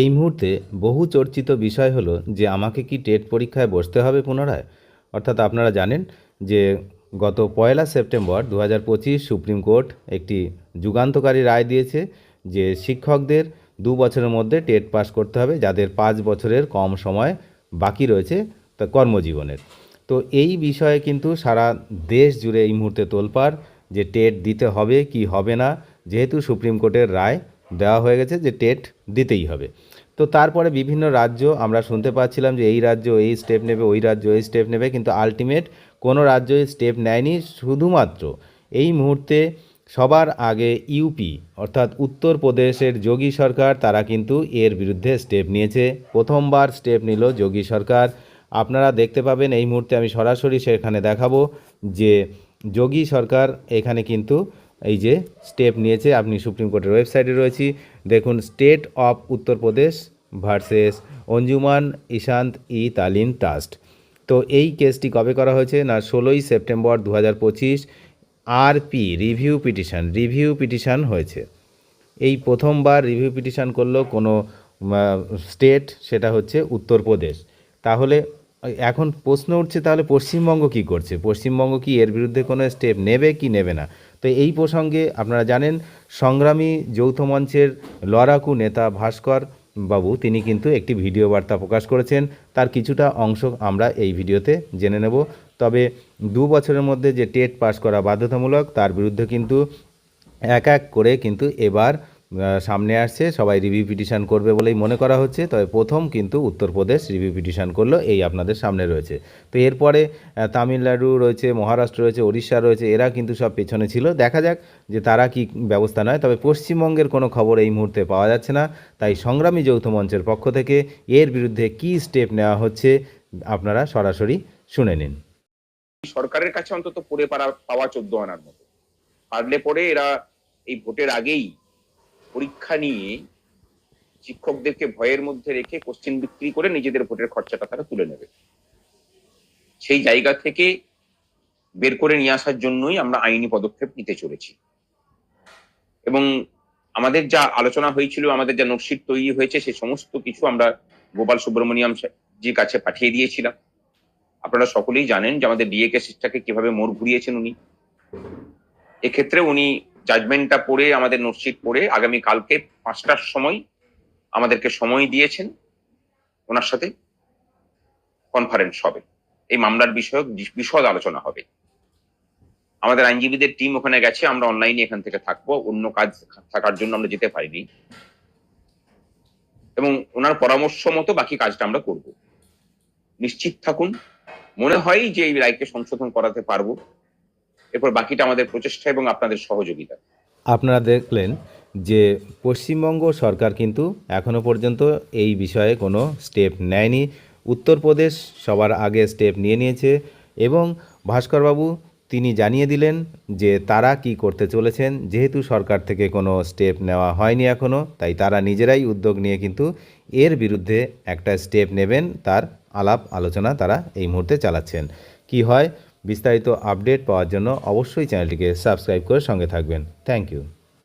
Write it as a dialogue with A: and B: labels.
A: এই মুহূর্তে বহু চর্চিত বিষয় হলো যে আমাকে কি টেট পরীক্ষায় বসতে হবে পুনরায়? অর্থাৎ আপনারা জানেন যে গত পয়লা সেপ্টেম্বর দু হাজার পঁচিশ সুপ্রিম কোর্ট একটি যুগান্তকারী রায় দিয়েছে যে শিক্ষকদের দু বছরের মধ্যে টেট পাস করতে হবে, যাদের পাঁচ বছরের কম সময় বাকি রয়েছে তা কর্মজীবনের। তো এই বিষয়ে কিন্তু সারা দেশ জুড়ে এই মুহূর্তে তোলপাড় যে টেট দিতে হবে, কি হবে না, যেহেতু সুপ্রিম কোর্টের রায় দেওয়া হয়ে গেছে যে টেট দিতেই হবে। তো তারপরে বিভিন্ন রাজ্য আমরা শুনতে পাচ্ছিলাম যে এই রাজ্য এই স্টেপ নেবে, ওই রাজ্য এই স্টেপ নেবে, কিন্তু আলটিমেট কোনো রাজ্য স্টেপ নেয়নি। শুধুমাত্র এই মুহূর্তে সবার আগে ইউপি অর্থাৎ উত্তরপ্রদেশের যোগী সরকার, তারা কিন্তু এর বিরুদ্ধে স্টেপ নিয়েছে। প্রথমবার স্টেপ নিল যোগী সরকার। আপনারা দেখতে পাবেন এই মুহূর্তে আমি সরাসরি সেখানে দেখাবো যে যোগী সরকার এখানে কিন্তু এই যে স্টেপ নিয়েছে, আপনি সুপ্রিম কোর্টের ওয়েবসাইটে রয়েছি। দেখুন, state of Uttar Pradesh versus Anjuman Ishaat e Taleem trust. তো এই কেসটি কবে করা হয়েছে? না, ষোলোই সেপ্টেম্বর দু হাজার পঁচিশ RP review petition, review petition হয়েছে। এই প্রথমবার রিভিউ পিটিশান করল কোনো স্টেট, সেটা হচ্ছে উত্তরপ্রদেশ। তাহলে, এখন প্রশ্ন উঠছে, তাহলে পশ্চিমবঙ্গ কি করছে? পশ্চিমবঙ্গ কি এর বিরুদ্ধে কোনো স্টেপ নেবে কি নেবে না? তো এই প্রসঙ্গে আপনারা জানেন, সংগ্রামী যৌথ মঞ্চের লড়াকু নেতা ভাস্কর বাবু, তিনি কিন্তু একটি ভিডিও বার্তা প্রকাশ করেছেন। তার কিছুটা অংশ আমরা এই ভিডিওতে জেনে নেব। তবে দু বছরের মধ্যে যে টেট পাশ করা বাধ্যতামূলক, তার বিরুদ্ধে কিন্তু এক এক করে কিন্তু এবার সামনে আসছে, সবাই রিভিউ পিটিশন করবে বলেই মনে করা হচ্ছে। তবে প্রথম কিন্তু উত্তরপ্রদেশ রিভিউ পিটিশন করল, এই আপনাদের সামনে রয়েছে। তো এরপরে তামিলনাড়ু রয়েছে, মহারাষ্ট্র রয়েছে, ওড়িশা রয়েছে, এরা কিন্তু সব পেছনে ছিল। দেখা যাক যে তারা কি ব্যবস্থা নয়। তবে পশ্চিমবঙ্গের কোনো খবর এই মুহূর্তে পাওয়া যাচ্ছে না। তাই সংগ্রামী যৌথ মঞ্চের পক্ষ থেকে এর বিরুদ্ধে কি স্টেপ নেওয়া হচ্ছে, আপনারা সরাসরি শুনে নিন।
B: সরকারের কাছে অন্তত পড়ে পাওয়া চোদ্দ আনার মতো। পারলে পরে এরা এই ভোটের আগেই পরীক্ষা নিয়ে শিক্ষকদেরকে ভয়ের মধ্যে রেখে কোশ্চেন বিক্রি করে নিজেদের ভোটের খরচাটা তারা তুলে নেবে। সেই জায়গা থেকে বের করে নিয়ে আসার জন্যই আমরা আইনি পদক্ষেপ নিতে চলেছি। এবং আমাদের যা আলোচনা হয়েছিল, আমাদের যা নোটশিট তৈরি হয়েছে, সে সমস্ত কিছু আমরা গোপাল সুব্রমণিয়াম জির কাছে পাঠিয়ে দিয়েছিলাম। আপনারা সকলেই জানেন যে আমাদের ডিএ কেসটাকে কীভাবে মোড় ঘুরিয়েছেন উনি। এক্ষেত্রে উনি জাজমেন্টটা পড়ে, আমাদের নোটশিট পড়ে আগামী কালকে পাঁচটার সময় আমাদেরকে সময় দিয়েছেন ওনার সাথে কনফারেন্স হবে। এই মামলার বিষয়ক বিশদ আলোচনা হবে। আমাদের আইনজীবীদের টিম ওখানে গেছে, আমরা অনলাইনে এখান থেকে থাকব, অন্য কাজ থাকার জন্য আমরা যেতে পারিনি। এবং ওনার পরামর্শ মতো বাকি কাজটা আমরা করব। নিশ্চিত থাকুন। মনে হয় যে এই রায়কে সংশোধন করাতে পারব। এরপর বাকিটা আমাদের প্রচেষ্টা এবং আপনাদের সহযোগিতা।
A: আপনারা দেখলেন যে পশ্চিমবঙ্গ সরকার কিন্তু এখনও পর্যন্ত এই বিষয়ে কোনো স্টেপ নেয়নি। উত্তরপ্রদেশ সবার আগে স্টেপ নিয়ে নিয়েছে এবং ভাস্করবাবু তিনি জানিয়ে দিলেন যে তারা কি করতে চলেছেন। যেহেতু সরকার থেকে কোনো স্টেপ নেওয়া হয়নি এখনও তাই তারা নিজেরাই উদ্যোগ নিয়ে কিন্তু এর বিরুদ্ধে একটা স্টেপ নেবেন। তার আলাপ আলোচনা তারা এই মুহূর্তে চালাচ্ছেন। কি হয়? বিস্তারিত আপডেট পাওয়ার জন্য অবশ্যই চ্যানেলটিকে সাবস্ক্রাইব করে সঙ্গে থাকবেন। Thank you